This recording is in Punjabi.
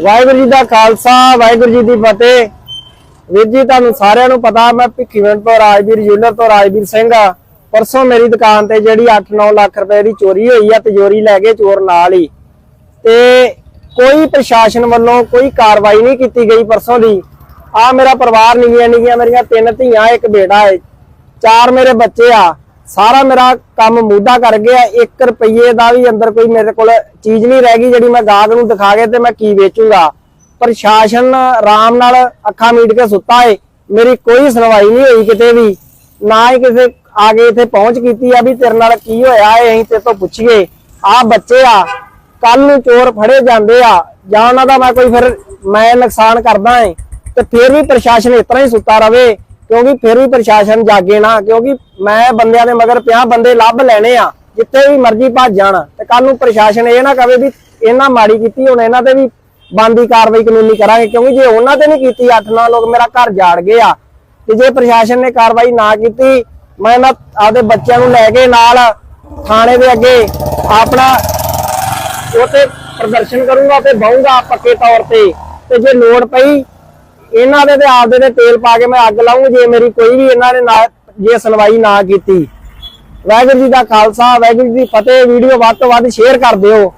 ਵਾਹਿਗੁਰੂ ਜੀ ਦਾ ਖਾਲਸਾ, ਵਾਹਿਗੁਰੂ ਜੀ ਦੀ ਫਤਿਹ। ਵੀਰ ਜੀ, ਤੁਹਾਨੂੰ ਸਾਰਿਆਂ ਨੂੰ ਪਤਾ ਮੈਂ ਭਿੱਖੀਵਿੰਡ ਤੋਂ ਰਾਜਵੀਰ, ਜੁਐਲਰ ਤੋਂ ਰਾਜਵੀਰ ਸਿੰਘ ਆ। ਪਰਸੋਂ ਮੇਰੀ ਦੁਕਾਨ ਤੇ ਜਿਹੜੀ 8-9 ਲੱਖ ਰੁਪਏ ਦੀ ਚੋਰੀ ਹੋਈ ਆ ਤਿਜੋਰੀ ਲੈ ਕੇ ਚੋਰ ਨਾਲ ਹੀ। ਤੇ ਕੋਈ ਪ੍ਰਸ਼ਾਸਨ ਵੱਲੋਂ ਕੋਈ ਕਾਰਵਾਈ ਨਹੀਂ ਕੀਤੀ ਗਈ ਪਰਸੋਂ ਦੀ। ਆ ਮੇਰਾ ਪਰਿਵਾਰ ਨਿੱਕੀਆਂ ਨਿੱਕੀਆਂ ਮੇਰੀਆਂ ਤਿੰਨ ਧੀਆਂ, ਇੱਕ ਬੇਟਾ ਹੈ ਚਾਰ ਮੇਰੇ ਬੱਚੇ ਆ। ਸਾਰਾ ਮੇਰਾ ਕੰਮ ਮੂਦਾ ਕਰ ਗਿਆ 1 ਰੁਪਏ ਦਾ ਵੀ ਅੰਦਰ ਕੋਈ ਮੇਰੇ ਕੋਲ ਚੀਜ਼ ਨਹੀਂ ਰਹਿ ਗਈ ਜਿਹੜੀ ਮੈਂ ਗਾਹਕ ਨੂੰ ਦਿਖਾ ਕੇ ਤੇ ਮੈਂ ਕੀ ਵੇਚੂੰਗਾ। ਪ੍ਰਸ਼ਾਸਨ ਆਰਾਮ ਨਾਲ ਅੱਖਾਂ ਮੀਟ ਕੇ ਸੁੱਤਾ ਏ, ਮੇਰੀ ਕੋਈ ਸੁਣਵਾਈ ਨਹੀਂ ਹੋਈ ਕਿਤੇ ਵੀ। ਨਾ ਹੀ ਕਿਸੇ ਆ ਕੇ ਇੱਥੇ ਪਹੁੰਚ ਕੀਤੀ ਆ ਵੀ ਤੇਰੇ ਨਾਲ ਕੀ ਹੋਇਆ ਏ, ਅਸੀਂ ਤੇ ਤੋਂ ਪੁੱਛੀਏ। ਆ ਬੱਚੇ ਆ ਕੱਲ ਨੂੰ ਚੋਰ ਫੜੇ ਜਾਂਦੇ ਆ, ਜਾਂ ਉਹਨਾਂ ਦਾ ਮੈਂ ਕੋਈ ਫਿਰ ਮੈਂ ਨੁਕਸਾਨ ਕਰਦਾ ਏ, ਤੇ ਫਿਰ ਵੀ ਪ੍ਰਸ਼ਾਸਨ ਇਸ ਤਰ੍ਹਾਂ ਹੀ ਸੁੱਤਾ ਰਵੇ। ਕਿਉਂਕਿ ਫਿਰ ਵੀ ਪ੍ਰਸ਼ਾਸਨ ਜਾਗੇ ਨਾ, ਕਿਉਂਕਿ ਮੈਂ ਬੰਦਿਆਂ ਦੇ ਮਗਰ 50 ਬੰਦੇ ਲੱਭ ਲੈਣੇ ਆ, ਜਿੱਥੇ ਵੀ ਮਰਜ਼ੀ ਭੱਜ ਜਾਣ। ਤੇ ਕੱਲ ਨੂੰ ਪ੍ਰਸ਼ਾਸਨ ਇਹ ਨਾ ਕਵੇ ਵੀ ਇਹਨਾਂ ਮਾੜੀ ਕੀਤੀ, ਹੁਣ ਇਹਨਾਂ ਤੇ ਵੀ ਬੰਦੀ ਕਾਰਵਾਈ ਕਾਨੂੰਨੀ ਕਰਾਂਗੇ, ਕਿਉਂਕਿ ਜੇ ਉਹਨਾਂ ਤੇ ਨਹੀਂ ਕੀਤੀ 8-9 ਲੋਕ ਮੇਰਾ ਘਰ ਜਾੜ ਗਏ ਆ। ਤੇ ਜੇ ਪ੍ਰਸ਼ਾਸਨ ਨੇ ਕਾਰਵਾਈ ਨਾ ਕੀਤੀ, ਮੈਂ ਇਹਨਾਂ ਆਪਦੇ ਬੱਚਿਆਂ ਨੂੰ ਲੈ ਕੇ ਨਾਲ ਥਾਣੇ ਦੇ ਅੱਗੇ ਆਪਣਾ ਉਥੇ ਪ੍ਰਦਰਸ਼ਨ ਕਰੂੰਗਾ ਤੇ ਬਾਹੂੰਗਾ ਪੱਕੇ ਤੌਰ ਤੇ। ਤੇ ਜੇ ਲੋੜ ਪਈ ਇਹਨਾਂ ਦੇ ਤੇ ਆਪਦੇ ਤੇ ਤੇਲ ਪਾ ਕੇ ਮੈਂ ਅੱਗ ਲਾਉਂਗਾ ਜੇ ਮੇਰੀ ਕੋਈ ਵੀ ਇਹਨਾਂ ਨੇ ਨਾ ਜੇ ਸੁਣਵਾਈ ਨਾ ਕੀਤੀ। ਵਾਹਿਗੁਰੂ ਜੀ ਦਾ ਖਾਲਸਾ, ਵਾਹਿਗੁਰੂ ਜੀ ਦੀ ਫਤਿਹ। ਵੀਡੀਓ ਵੱਧ ਤੋਂ ਵੱਧ ਸ਼ੇਅਰ ਕਰ ਦਿਓ।